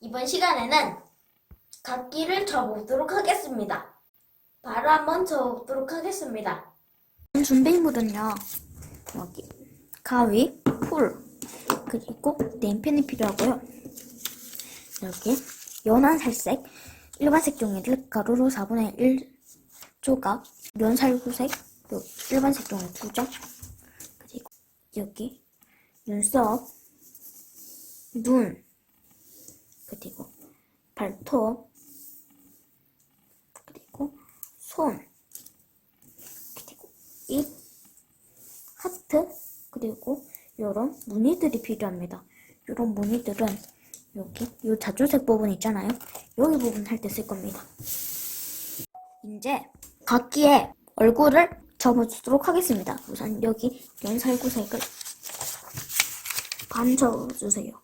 이번 시간에는 각기를 접어보도록 하겠습니다. 바로 한번 접어보도록 하겠습니다. 준비물은요 여기 가위, 풀 그리고 네임펜이 필요하고요 여기 연한 살색 일반색 종이를 가로로 4분의 1 조각 연살구색 요 일반색 종이 2장 그리고 여기 눈썹 눈 그리고 발톱 그리고 손 그리고 입, 하트, 그리고 이런 무늬들이 필요합니다. 이런 무늬들은 여기 이 자주색 부분 있잖아요. 여기 부분 할 때 쓸 겁니다. 이제 각기의 얼굴을 접어주도록 하겠습니다. 우선 여기 연살구색을 반 접어주세요.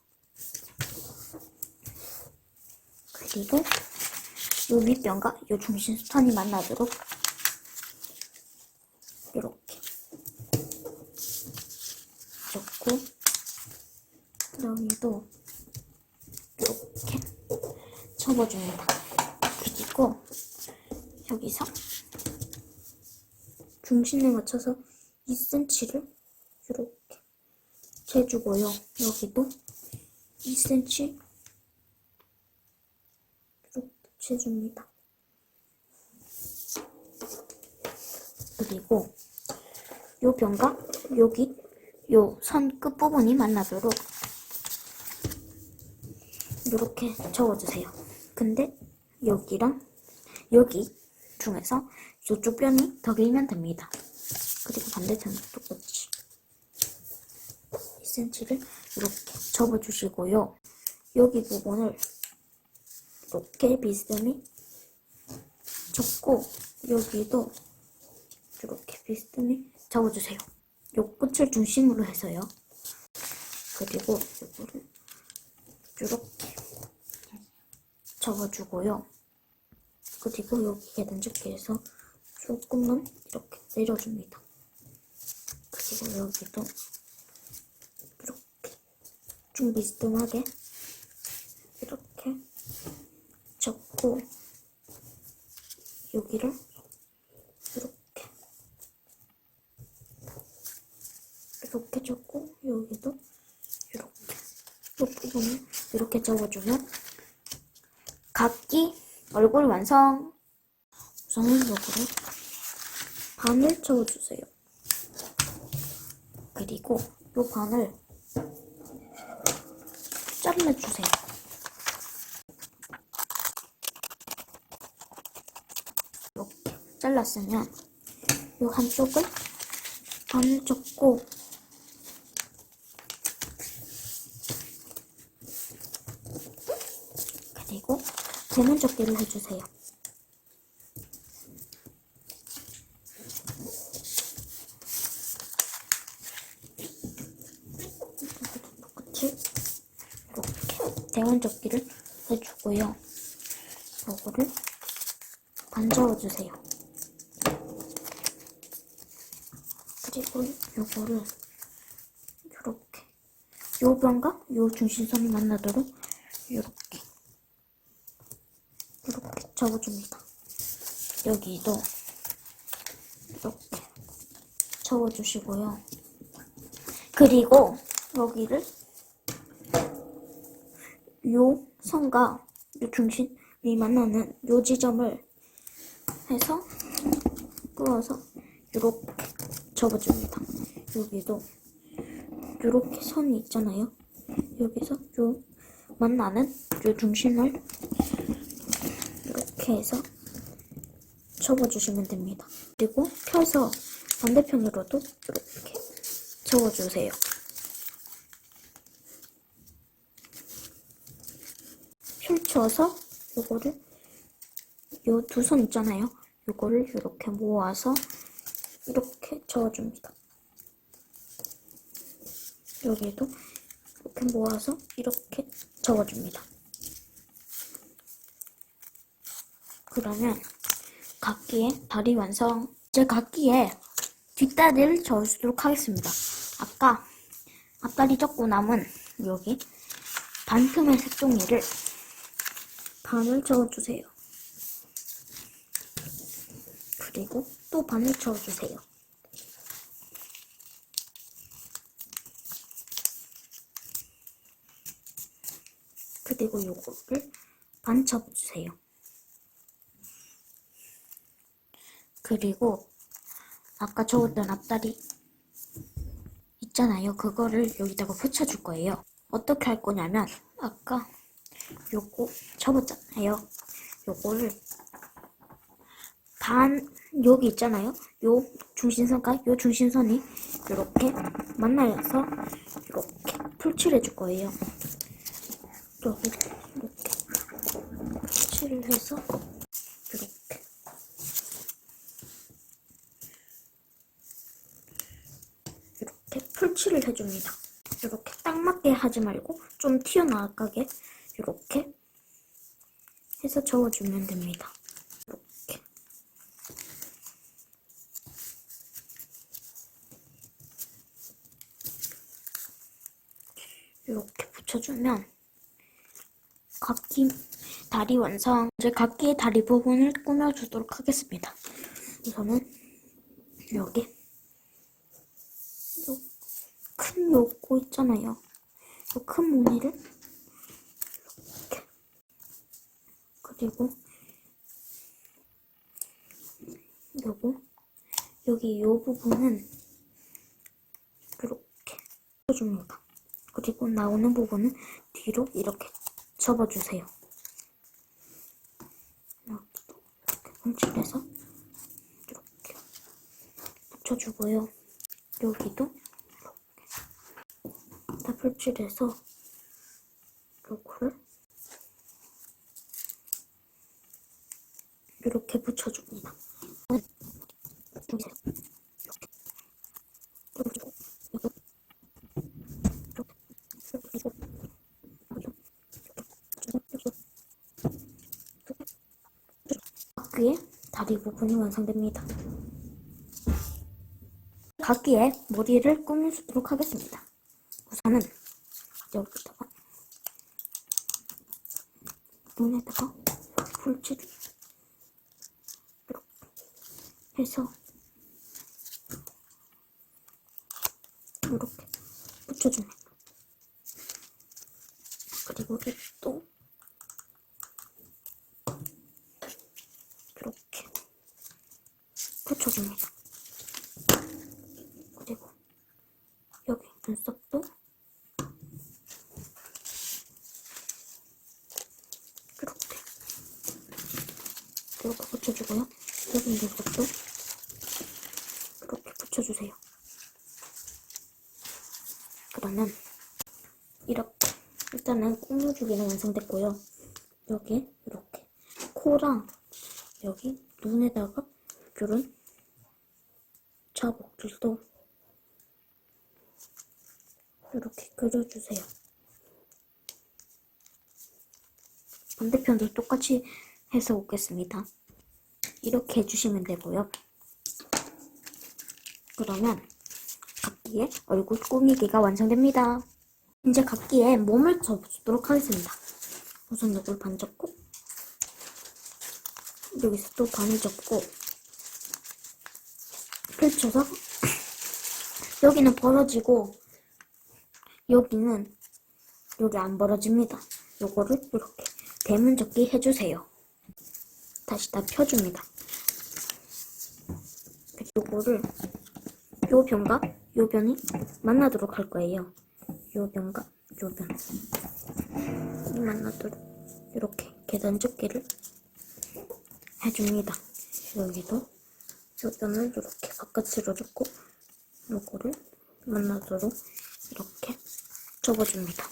그리고 이 윗변과 이 중심 선이 만나도록 이렇게 접고 여기도 이렇게 접어줍니다. 그리고 여기서 중심에 맞춰서 2cm를 이렇게 재주고요. 여기도 2cm 재줍니다. 그리고 요 변과 여기 요 선 끝부분이 만나도록 이렇게 접어주세요. 근데 여기랑 여기 중에서 이쪽 변이 더 길면 됩니다. 그리고 반대편도 똑같이 2cm를 이렇게 접어주시고요. 여기 부분을 이렇게 비스듬히 접고 여기도 이렇게 비스듬히 접어주세요. 요 끝을 중심으로 해서요. 그리고 이거를 이렇게 접어주고요. 그리고 여기 계단접기에서 조금만 이렇게 내려줍니다. 그리고 여기도 이렇게 좀 비스듬하게 접고 여기를 이렇게. 이렇게 접고 여기도 이렇게. 끝부분을 이렇게 접어주면 각기 얼굴 완성. 우선은 요거를 반을 접어주세요. 그리고 요 반을 잘라주세요 이렇게 잘랐으면 요 한쪽을 반을 접고 그리고 대문 접기를 해주세요. 이렇게 대문 접기를 해주고요. 요거를 반저어주세요. 요거를 이렇게 요 변과 요 중심선이 만나도록 이렇게 이렇게 접어줍니다. 여기도 이렇게 접어주시고요. 그리고 여기를 요 선과 요 중심이 만나는 요 지점을 해서 끌어서 이렇게 접어줍니다. 여기도 이렇게 선이 있잖아요. 여기서 요 만나는 요 중심을 이렇게 해서 접어주시면 됩니다. 그리고 펴서 반대편으로도 이렇게 접어주세요. 펼쳐서 요거를 요 두 손 있잖아요. 요거를 이렇게 모아서 이렇게 저어줍니다. 여기도 이렇게 모아서 이렇게 접어줍니다. 그러면 각기의 다리 완성. 이제 각기의 뒷다리를 저어주도록 하겠습니다. 아까 앞다리 접고 남은 여기 반틈의 색종이를 반을 저어주세요. 그리고 또 반을 저어주세요. 그리고 요거를 반 접어주세요. 그리고 아까 저었던 앞다리 있잖아요. 그거를 여기다가 붙여줄 거예요. 어떻게 할 거냐면 아까 요거 접었잖아요. 요거를 반 여기 있잖아요. 요 중심선과 요 중심선이 이렇게 만나서 이렇게 풀칠해 줄 거예요. 여기 이렇게 풀칠을 해서 이렇게 이렇게 풀칠을 해줍니다. 이렇게 딱 맞게 하지 말고 좀 튀어나가게 이렇게 해서 저어주면 됩니다. 이렇게 이렇게 붙여주면 각기 다리 완성. 이제 각기의 다리 부분을 꾸며주도록 하겠습니다. 우선은 여기 요 큰 요거 있잖아요. 요 큰 무늬를 이렇게 그리고 요거 여기 요 부분은 이렇게 해줍니다. 그리고 나오는 부분은 뒤로 이렇게 접어주세요. 이렇게 분칠해서 이렇게 붙여주고요. 여기도 이렇게 다 분칠해서 요거를 이렇게 붙여줍니다. 여기서 이렇게 붙여주고 요거 이렇게 이렇게 각기의 다리 부분이 완성됩니다. 각기의 머리를 꾸며주도록 하겠습니다. 우선은 여기다가 눈에다가 풀칠을 이렇게 해서 이렇게 붙여줍니다. 그리고 립도 이렇게 붙여줍니다. 그리고 여기 눈썹도 이렇게 이렇게 붙여주고요. 여기 눈썹도 이렇게 붙여주세요. 그러면 이렇게 일단은 꾸며주기는 완성됐고요. 여기 이렇게 코랑 여기 눈에다가 이런 자국들도 이렇게 그려주세요. 반대편도 똑같이 해서 오겠습니다. 이렇게 해주시면 되고요. 그러면 각기의 얼굴 꾸미기가 완성됩니다. 이제 각기의 몸을 접도록 하겠습니다. 우선 이걸 반 접고 여기서 또 반을 접고 펼쳐서 여기는 벌어지고 여기는 여기 안 벌어집니다. 요거를 이렇게 대문 접기 해주세요. 다시 다 펴줍니다. 요거를 요 변과 요 변이 만나도록 할 거예요. 요 변과 요 변. 이 만나도록 이렇게 계단 접기를 해줍니다. 여기도 요 변을 이렇게 바깥으로 줬고 요거를 만나도록 이렇게 접어줍니다.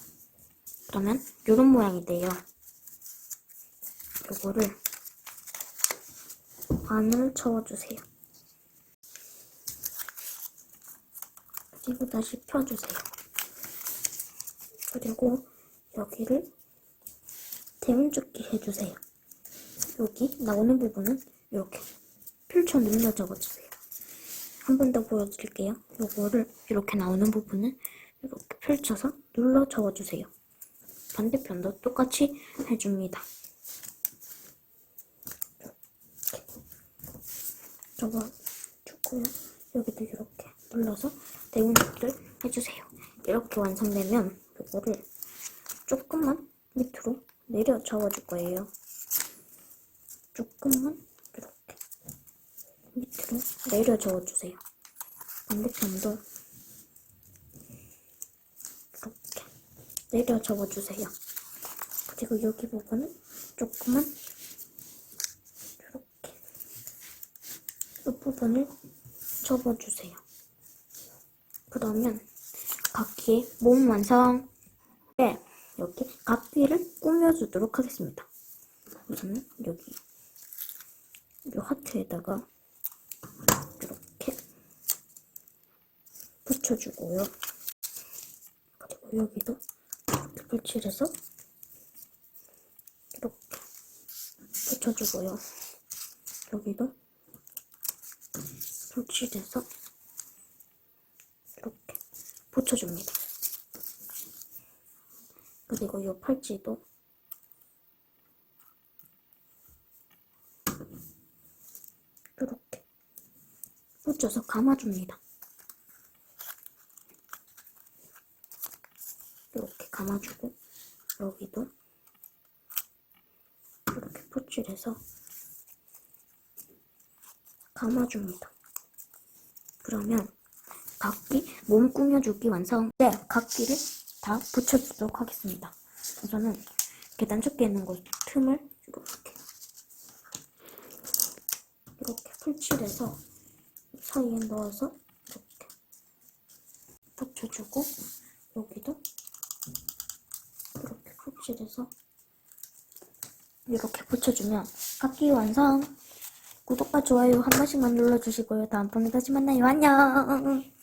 그러면 요런 모양이 돼요. 요거를 반을 접어주세요. 그리고 다시 펴주세요. 그리고 여기를 대문죽기 해주세요. 여기 나오는 부분은 이렇게 펼쳐 눌러 접어주세요. 한 번 더 보여드릴게요. 요거를 이렇게 나오는 부분은 이렇게 펼쳐서 눌러 접어주세요. 반대편도 똑같이 해줍니다. 접어주고요. 여기도 이렇게 눌러서 대운접기를 해주세요. 이렇게 완성되면 이거를 조금만 밑으로 내려 접어줄 거예요. 조금만 밑으로 내려 저어주세요. 반대편도 이렇게 내려 접어주세요. 그리고 여기 부분은 조금만 이렇게 이 부분을 접어주세요. 그러면 각기의 몸 완성! 네, 이렇게 각기를 꾸며주도록 하겠습니다. 우선은 여기 이 하트에다가 이렇게 붙여주고요. 그리고 여기도 불칠해서 이렇게 붙여주고요. 여기도 불칠해서 이렇게 붙여줍니다. 그리고 이 팔찌도 이렇게 붙여서 감아줍니다. 이렇게 감아주고 여기도 이렇게 붙일해서 감아줍니다. 그러면 각기 몸 꾸며주기 완성. 네, 각기를 다 붙여주도록 하겠습니다. 우선은 계단 쫓겨 있는 곳 틈을 이렇게 이렇게 풀칠해서 사이에 넣어서 이렇게 붙여주고 여기도 풀칠해서 이렇게 붙여주면 각기 완성! 구독과 좋아요 한 번씩만 눌러주시고요. 다음번에 다시 만나요. 안녕!